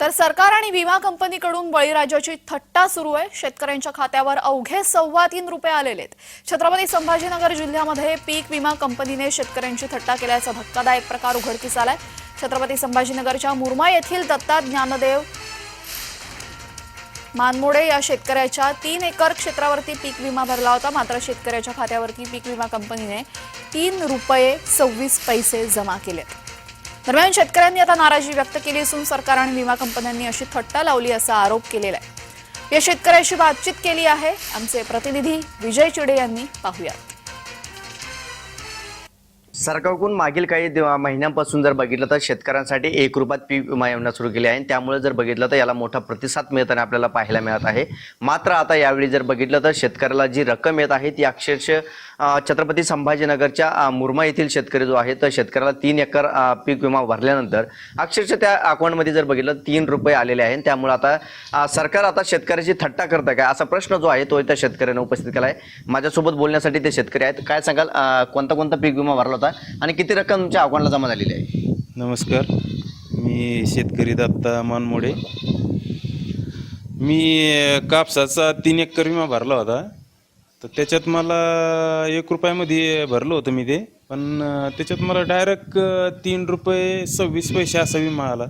तर सरकार आणि विमा कंपनीकडून बळीराजाची थट्टा सुरू आहे. शेतकऱ्यांच्या खात्यावर अवघे सव्वा तीन रुपये आलेले आहेत. छत्रपती संभाजीनगर जिल्ह्यामध्ये पीक विमा कंपनीने शेतकऱ्यांची थट्टा केल्याचा धक्कादायक प्रकार उघडकीस आलाय. छत्रपती संभाजीनगरच्या मुरमा येथील दत्ता ज्ञानदेव मानमोडे या शेतकऱ्याच्या तीन एकर क्षेत्रावरती पीक विमा भरला होता. मात्र शेतकऱ्याच्या खात्यावरती पीक विमा कंपनीने तीन रुपये सव्वीस पैसे जमा केलेत. दरम्यान शेतकऱ्यांनी आता नाराजी व्यक्त केली असून सरकार आणि विमा कंपन्यांनी अशी थट्टा लावली असा आरोप केलेला आहे. या शेतकऱ्याशी बातचीत केली आहे. आमचे प्रतिनिधी विजय चिडे यांनी पाहूयात. सरकारकडून मागील काही महिन्यांपासून जर बघितलं तर शेतकऱ्यांसाठी एक रुपयात पीक विमा योजना सुरू केली आहे आणि त्यामुळे जर बघितलं तर याला मोठा प्रतिसाद मिळताना आपल्याला पाहायला मिळत आहे. मात्र आता यावेळी जर बघितलं तर शेतकऱ्याला जी रक्कम येत आहे ती अक्षरशः छत्रपती संभाजीनगरच्या मुरमा येथील शेतकरी जो आहे तर शेतकऱ्याला तीन एकर पीक विमा भरल्यानंतर अक्षरशः त्या अकाउंटमध्ये जर बघितलं तर तीन रुपये आलेले आहेत. त्यामुळे आता सरकार आता शेतकऱ्याची थट्टा करतं काय असा प्रश्न जो आहे तो त्या शेतकऱ्याने उपस्थित केला आहे. माझ्यासोबत बोलण्यासाठी ते शेतकरी आहेत. काय सांगाल? कोणता कोणता पीक विमा भरला होता? आणि किती रक्कम तुमच्या अकाउंटला जमा झालेली आहे? नमस्कार. मी शेतकरी दत्ता मानमोडे. मी कापसाचा तीन एकर विमा भरला होता. तर त्याच्यात मला एक रुपयामध्ये भरलं होतं मी ते. पण त्याच्यात मला डायरेक्ट तीन रुपये सव्वीस पैसे असा विमा आला.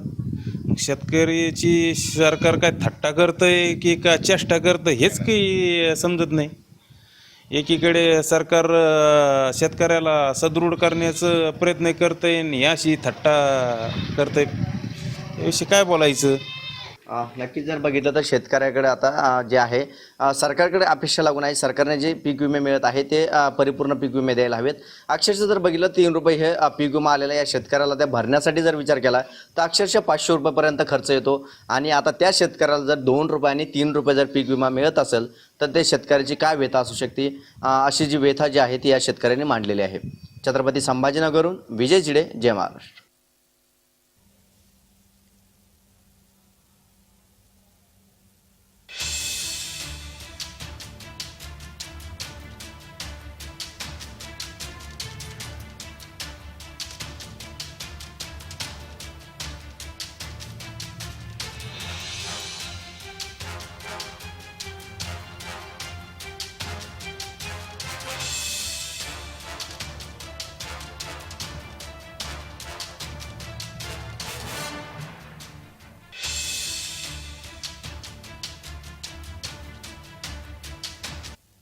मग शेतकऱ्याची सरकार काय थट्टा करतंय की का चेष्टा करतं हेच काही समजत नाही. एकीकडे सरकार शेतकऱ्याला सदृढ करण्याचं प्रयत्न करतंय आणि याशी थट्टा करतंय. याविषयी काय बोलायचं? नक्कीच जर बघितलं तर शेतकऱ्याकडे आता जे आहे सरकारकडे अपेक्षा लागून आहे. सरकारने जे पीक विमे मिळत आहे ते परिपूर्ण पीक विमे द्यायला हवेत. अक्षरशः जर बघितलं तीन रुपये हे पीक विमा आलेला या शेतकऱ्याला. त्या भरण्यासाठी जर विचार केला तर अक्षरशः पाचशे रुपयापर्यंत खर्च येतो. आणि आता त्या शेतकऱ्याला जर दोन रुपये आणि तीन रुपये जर पीक विमा मिळत असेल तर ते शेतकऱ्याची काय व्यथा असू शकते? अशी जी व्यथा जी आहे ती या शेतकऱ्यांनी मांडलेली आहे. छत्रपती संभाजीनगरहून विजय चिडे जय महाराष्ट्र.